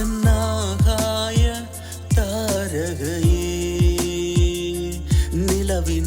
എന്നാകായ താരകയേ നിലവിൻ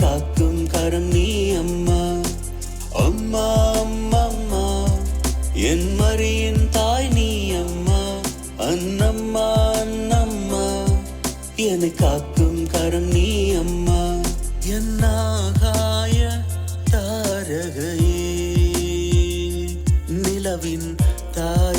காக்கும் கரம் நீ அம்மா. அம்மா அம்மா அம்மா. என் மறியின் தாய் நீ அம்மா. அன்னம்மா அன்னம்மா என்னை காக்கும் கரம் நீ அம்மா. என்னாகாய தாரகையே நிலவின் தாய்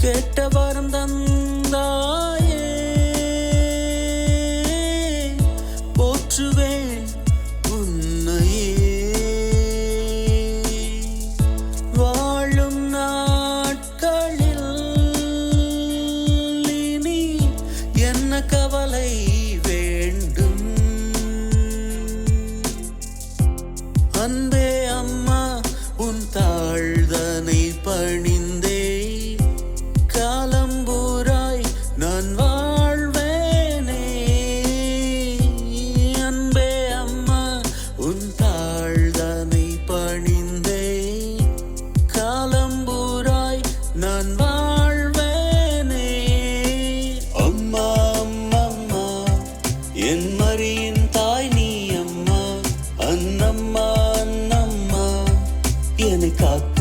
கேட்ட வாரம் தந்தாயே. போற்றுவேன் உன்னையே. வாழும் நாட்களில் இனி என்ன கவலை வேண்டும்? அன்பே அம்மா உன் தாழ்தனை musical